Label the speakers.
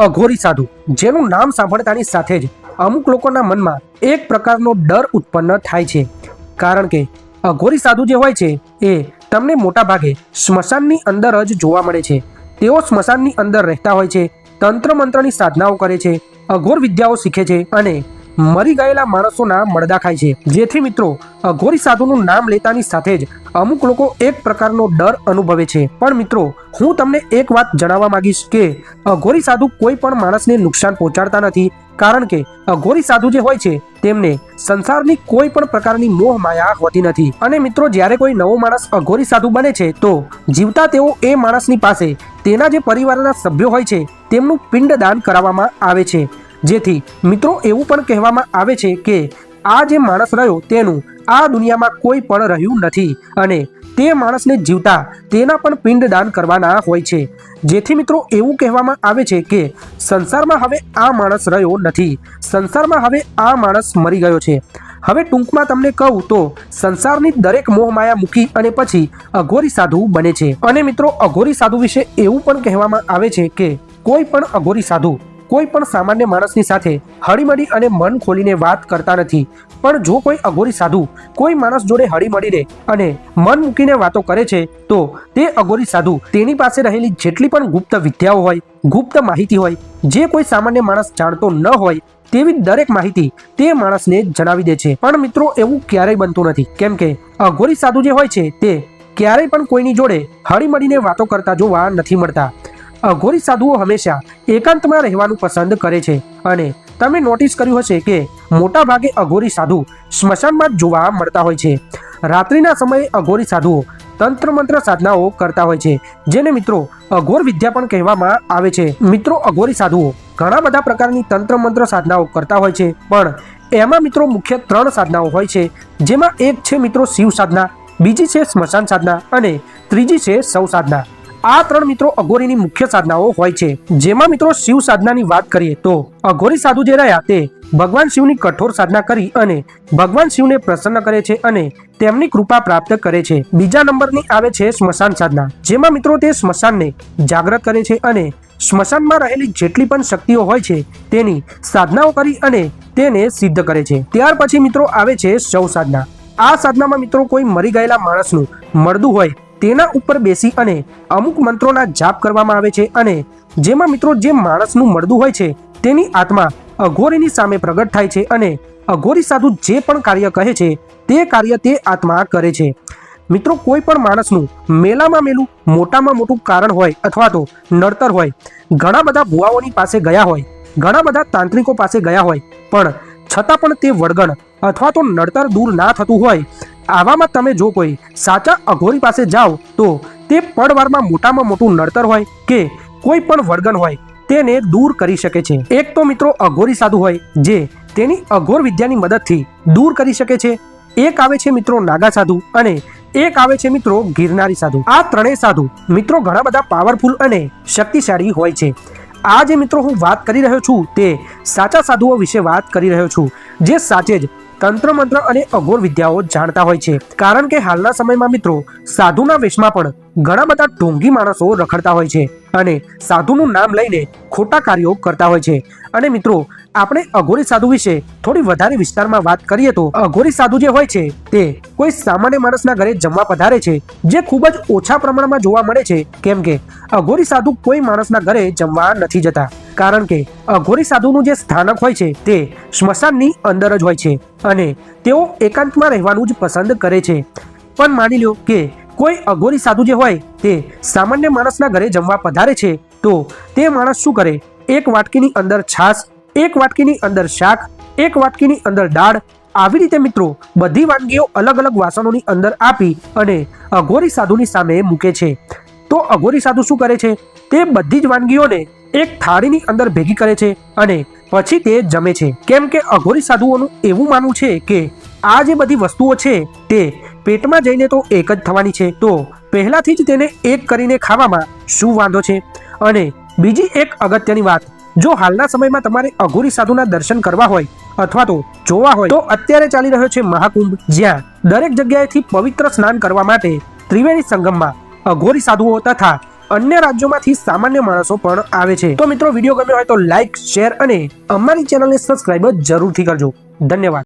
Speaker 1: અઘોરી સાધુ, જેનું નામ સાંભળતાની સાથે જ અમુક લોકોના મનમાં એક પ્રકારનો ડર ઉત્પન્ન થાય છે. કારણ કે અઘોરી સાધુ જે હોય છે, એ તમને મોટાભાગે સ્મશાનની અંદર જ જોવા મળે છે. તેઓ સ્મશાનની અંદર રહેતા હોય છે, તંત્ર મંત્રની સાધનાઓ કરે છે, અઘોર વિદ્યાઓ શીખે છે અને મરી ગયેલા માણસોના મળદા ખાય છે. જેથી મિત્રો, અઘોરી સાધુનું નામ લેતાની સાથે જ અમુક લોકો એક પ્રકારનો ડર અનુભવે છે. પણ મિત્રો, હું તમને એક વાત જણાવવા માંગીશ કે અઘોરી સાધુ કોઈ પણ માણસને નુકસાન પહોંચાડતા નથી. કારણ કે અઘોરી સાધુ જે હોય છે, તેમને સંસારની કોઈ પણ પ્રકારની મોહ માયા હોતી નથી. અને મિત્રો, જ્યારે કોઈ નવો માણસ અઘોરી સાધુ બને છે, તો જીવતા તેઓ એ માણસની પાસે તેના જે પરિવારના સભ્યો હોય છે, તેમનું પિંડદાન કરાવવામાં આવે છે. જેથી મિત્રો એવું પણ કહેવામાં આવે છે કે આ જે માણસ રહ્યો તેનું આ દુનિયામાં કોઈ પણ રહ્યું નથી અને તે માણસને જીવતા તેના પણ પિંડદાન કરવાના હોય છે. જેથી મિત્રો એવું કહેવામાં આવે છે કે સંસારમાં હવે આ માણસ રહ્યો નથી. સંસારમાં હવે આ માણસ મરી ગયો છે. હવે ટૂંકમાં તમને કહું તો સંસારની દરેક મોહમાયા મૂકી અને પછી અઘોરી સાધુ બને છે. અને મિત્રો અઘોરી સાધુ વિશે એવું પણ કહેવામાં આવે છે કે કોઈ પણ અઘોરી સાધુ કોઈ પણ સામાન્ય માણસની સાથે હળીમળી અને મન ખોલીને વાત કરતા નથી. પણ જો કોઈ અઘોરી સાધુ કોઈ માણસ જોડે હળીમળીને અને મન મૂકીને વાતો કરે છે, તો તે અઘોરી સાધુ તેની પાસે રહેલી જેટલી પણ ગુપ્ત વિદ્યાઓ હોય, ગુપ્ત માહિતી હોય, જે કોઈ સામાન્ય માણસ જાણતો ન હોય, તેવી દરેક માહિતી તે માણસને જણાવી દે છે. પણ મિત્રો, એવું ક્યારેય બનતું નથી. કેમ કે અઘોરી સાધુ જે હોય છે, તે ક્યારેય પણ કોઈની જોડે હળીમળીને વાતો કરતા જોવા નથી મળતા. અઘોરી સાધુઓ હંમેશા એકાંતમાં રહેવાનું પસંદ કરે છે. અને તમે નોટિસ કર્યું હશે કે મોટા ભાગે અઘોરી સાધુ સ્મશાનમાં જ જોવા મળતા હોય છે. રાત્રિના સમયે અઘોરી સાધુઓ તંત્ર મંત્ર સાધનાઓ કરતા હોય છે, જેને મિત્રો અઘોર વિદ્યા પણ કહેવામાં આવે છે. મિત્રો, અઘોરી સાધુઓ ઘણા બધા પ્રકારની તંત્ર મંત્ર સાધનાઓ કરતા હોય છે, પણ એમાં મિત્રો મુખ્ય ત્રણ સાધનાઓ હોય છે. જેમાં એક છે મિત્રો શિવ સાધના, બીજી છે સ્મશાન સાધના અને ત્રીજી છે સૌ સાધના. આ ત્રણ મિત્રો અઘોરીની મુખ્ય સાધનાઓ હોય છે. જેમાં મિત્રો શિવ સાધનાની વાત કરીએ તો અઘોરી સાધુ જે રહ્યા તે ભગવાન શિવની કઠોર સાધના કરી અને ભગવાન શિવને પ્રસન્ન કરે છે અને તેમની કૃપા પ્રાપ્ત કરે છે. બીજા નંબરની આવે છે સ્મશાન સાધના. જેમાં મિત્રો તે સ્મશાનને જાગૃત કરે છે અને સ્મશાનમાં રહેલી જેટલી પણ શક્તિઓ હોય છે તેની સાધનાઓ કરી અને તેને સિદ્ધ કરે છે. ત્યાર પછી મિત્રો આવે છે શવ સાધના. આ સાધનામાં મિત્રો કોઈ મરી ગયેલા માણસનું મળદું હોય તેના ઉપર બેસી અને અમુક મંત્રોના જાપ કરવામાં આવે છે અને જેમાં મિત્રો જે માણસનું મળદું હોય છે, તેની આત્મા અઘોરીની સામે પ્રગટ થાય છે અને અઘોરી સાધુ જે પણ કાર્ય કહે છે, તે કાર્ય તે આત્મા કરે છે. મિત્રો, કોઈ પણ માણસનું મેલામાં મેલું, મોટામાં મોટું કારણ હોય અથવા તો નડતર હોય, ઘણા બધા ભુવાઓની પાસે ગયા હોય, ઘણા બધા તાંત્રિકો પાસે ગયા હોય, પણ છતાં પણ તે વળગણ અથવા તો નડતર દૂર ના થતું હોય આવામાં તમે જો કોઈ સાચા અઘોરી પાસે જાઓ, તો તે પડવારમાં મોટામાં મોટું નડતર હોય કે કોઈ પણ વળગણ હોય, તેને દૂર કરી શકે છે. એક તો મિત્રો અઘોરી સાધુ હોય, જે તેની અઘોર વિદ્યાની મદદથી દૂર કરી શકે છે. એક આવે છે મિત્રો નાગા સાધુ અને એક આવે છે મિત્રો ગિરનારી સાધુ. આ ત્રણેય સાધુ મિત્રો ઘણા બધા પાવરફુલ અને શક્તિશાળી હોય છે. આ જે મિત્રો હું વાત કરી રહ્યો છું, તે સાચા સાધુઓ વિશે વાત કરી રહ્યો છું. જે સાચે જ તંત્ર, મંત્ર અને અઘોર વિદ્યાઓ જાણતા હોય છે. કારણ કે હાલના સમયમાં મિત્રો, સાધુના વેશમાં પણ ઘણા બધા ઢોંગી માણસો રખડતા હોય છે અને સાધુનું નામ લઈને ખોટા કાર્યો કરતા હોય છે. અને મિત્રો, આપણે અઘોરી સાધુ વિશે થોડી વધારે વિસ્તારમાં વાત કરીએ તો અઘોરી સાધુ જે હોય છે, તે કોઈ સામાન્ય માણસના ઘરે જમવા પધારે છે, જે ખૂબ જ ઓછા પ્રમાણમાં જોવા મળે છે. કેમ કે અઘોરી સાધુ કોઈ માણસના ઘરે જમવા નથી જતા. કારણ કે અઘોરી સાધુનું જે સ્થાનક હોય છે, તે સ્મશાનની અંદર જ હોય છે અને તેઓ એકાંતમાં રહેવાનું જ પસંદ કરે છે. પણ માની લ્યો કે કોઈ અઘોરી સાધુ જે હોય તે સામાન્ય માણસના ઘરે જમવા પધારે છે, તો તે માણસ શું કરે? એક વાટકીની અંદર છાશ, એક વાટકીની અંદર શાક, એક વાટકીની અંદર દાળ. આવી રીતે મિત્રો, બધી વાનગીઓ અલગ અલગ વાસણોની અંદર આપી અને અઘોરી સાધુની સામે મૂકે છે. તો અઘોરી સાધુ શું કરે છે? તે બધી જ વાનગીઓને એક થાળીની અંદર ભેગી કરે છે અને પછી તે જમે છે. કેમ કે અઘોરી સાધુઓનું એવું માનવું છે કે આ જે બધી વસ્તુઓ છે તે પેટમાં જઈને તો એક જ થવાની છે. તો પહેલાથી જ તેને એક કરીને ખાવામાં શું વાંધો છે? અને બીજી એક અગત્યની વાત, જો હાલના સમયમાં તમારે અઘોરી સાધુના દર્શન કરવા હોય અથવા તો જોવા હોય, તો અત્યારે ચાલી રહ્યો છે મહાકુંભ, જ્યાં દરેક જગ્યાએથી પવિત્ર સ્નાન કરવા માટે ત્રિવેણી સંગમમાં અઘોરી સાધુઓ તથા અન્ય રાજ્યોમાંથી સામાન્ય માણસો પણ આવે છે. તો મિત્રો, વીડિયો ગમ્યો હોય તો લાઇક શેર અને અમારી ચેનલને સબસ્ક્રાઈબ જરૂરથી કરજો. ધન્યવાદ.